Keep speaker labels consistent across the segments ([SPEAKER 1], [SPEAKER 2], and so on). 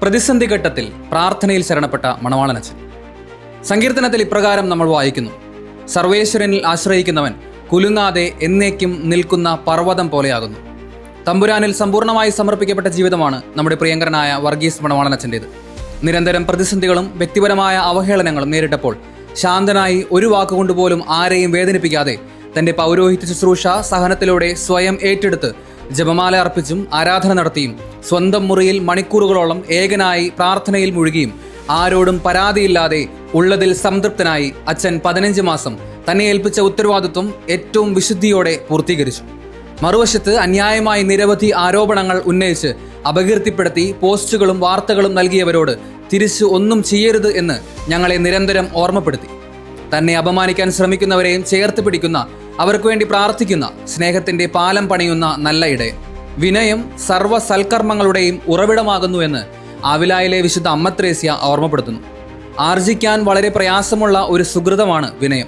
[SPEAKER 1] പ്രതിസന്ധി ഘട്ടത്തിൽ പ്രാർത്ഥനയിൽ ശരണപ്പെട്ട മണവാളനച്ചൻ സങ്കീർത്തനത്തിൽ ഇപ്രകാരം നമ്മൾ വായിക്കുന്നു. സർവേശ്വരനിൽ ആശ്രയിക്കുന്നവൻ കുലുങ്ങാതെ എന്നേക്കും നിൽക്കുന്ന പർവതം പോലെയാകുന്നു. തമ്പുരാനിൽ സമ്പൂർണമായി സമർപ്പിക്കപ്പെട്ട ജീവിതമാണ് നമ്മുടെ പ്രിയങ്കരനായ വർഗീസ് മണവാളനച്ചന്റേത് നിരന്തരം പ്രതിസന്ധികളും വ്യക്തിപരമായ അവഹേളനങ്ങളും നേരിട്ടപ്പോൾ ശാന്തനായി ഒരു വാക്കുകൊണ്ടുപോലും ആരെയും വേദനിപ്പിക്കാതെ തന്റെ പൗരോഹിത്യ ശുശ്രൂഷ സഹനത്തിലൂടെ സ്വയം ഏറ്റെടുത്ത് ജപമാല അർപ്പിച്ചും ആരാധന നടത്തിയും സ്വന്തം മുറിയിൽ മണിക്കൂറുകളോളം ഏകനായി പ്രാർത്ഥനയിൽ മുഴുകിയും ആരോടും പരാതിയില്ലാതെ ഉള്ളതിൽ സംതൃപ്തനായി അച്ഛൻ പതിനഞ്ച് മാസം തന്നെ ഏൽപ്പിച്ച ഉത്തരവാദിത്വം ഏറ്റവും വിശുദ്ധിയോടെ പൂർത്തീകരിച്ചു. മറുവശത്ത് അന്യായമായി നിരവധി ആരോപണങ്ങൾ ഉന്നയിച്ച് അപകീർത്തിപ്പെടുത്തി പോസ്റ്റുകളും വാർത്തകളും നൽകിയവരോട് തിരിച്ചു ഒന്നും ചെയ്യരുത് എന്ന് ഞങ്ങളെ നിരന്തരം ഓർമ്മപ്പെടുത്തി. തന്നെ അപമാനിക്കാൻ ശ്രമിക്കുന്നവരെയും ചേർത്ത് പിടിക്കുന്ന അവർക്ക് വേണ്ടി പ്രാർത്ഥിക്കുന്ന സ്നേഹത്തിന്റെ പാലം പണിയുന്ന നല്ല വിനയം സർവ സൽക്കർമ്മങ്ങളുടെയും ഉറവിടമാകുന്നു എന്ന് ആവിലായിലെ വിശുദ്ധ അമ്മത്രേസ്യ ഓർമ്മപ്പെടുത്തുന്നു. ആർജിക്കാൻ വളരെ പ്രയാസമുള്ള ഒരു സുഹൃതമാണ് വിനയം.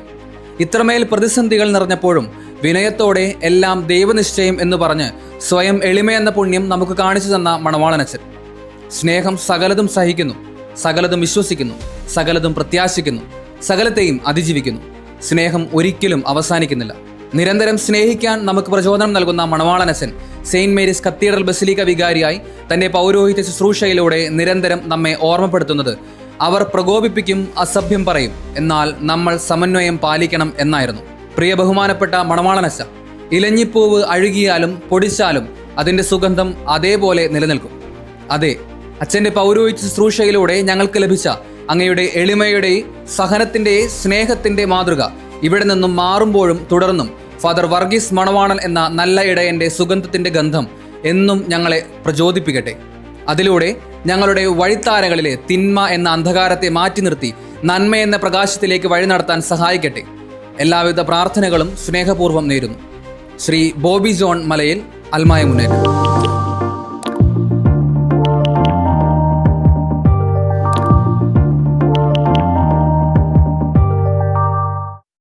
[SPEAKER 1] ഇത്രമേൽ പ്രതിസന്ധികൾ നിറഞ്ഞപ്പോഴും വിനയത്തോടെ എല്ലാം ദൈവനിശ്ചയം എന്ന് പറഞ്ഞ് സ്വയം എളിമയെന്ന പുണ്യം നമുക്ക് കാണിച്ചു തന്ന മണവാളനച്ചൻ സ്നേഹം സകലതും സഹിക്കുന്നു സകലതും വിശ്വസിക്കുന്നു സകലതും പ്രത്യാശിക്കുന്നു സകലത്തെയും അതിജീവിക്കുന്നു. സ്നേഹം ഒരിക്കലും അവസാനിക്കുന്നില്ല. നിരന്തരം സ്നേഹിക്കാൻ നമുക്ക് പ്രചോദനം നൽകുന്ന മണവാളനസൻ സെയിന്റ് മേരീസ് കത്തീഡ്രൽ ബസിലിക്ക വികാരിയായി തന്റെ പൗരോഹിത്യ ശുശ്രൂഷയിലൂടെ നിരന്തരം നമ്മെ ഓർമ്മപ്പെടുത്തുന്നത്. അവർ പ്രകോപിപ്പിക്കും അസഭ്യം പറയും. എന്നാൽ നമ്മൾ സമന്വയം പാലിക്കണം എന്നായിരുന്നു. പ്രിയ ബഹുമാനപ്പെട്ട മണവാളനസ ഇലഞ്ഞിപ്പൂവ് അഴുകിയാലും പൊടിച്ചാലും അതിന്റെ സുഗന്ധം അതേപോലെ നിലനിൽക്കും. അതെ അച്ഛന്റെ പൗരോഹിത്യ ശുശ്രൂഷയിലൂടെ ഞങ്ങൾക്ക് ലഭിച്ച അങ്ങയുടെ എളിമയുടെ സഹനത്തിന്റെ സ്നേഹത്തിന്റെ മാതൃക ഇവിടെ നിന്നും മാറുമ്പോഴും തുടർന്നും. ഫാദർ വർഗീസ് മണവാണൻ എന്ന നല്ല ഇടയന്റെ സുഗന്ധത്തിന്റെ ഗന്ധം എന്നും ഞങ്ങളെ പ്രചോദിപ്പിക്കട്ടെ. അതിലൂടെ ഞങ്ങളുടെ വഴിത്താരകളിലെ തിന്മ എന്ന അന്ധകാരത്തെ മാറ്റി നിർത്തി നന്മ എന്ന പ്രകാശത്തിലേക്ക് വഴി നടത്താൻ സഹായിക്കട്ടെ. എല്ലാവിധ പ്രാർത്ഥനകളും സ്നേഹപൂർവം നേരുന്നു. ശ്രീ ബോബി ജോൺ മലയിൽ അൽമായ മുന്നേറ്റം.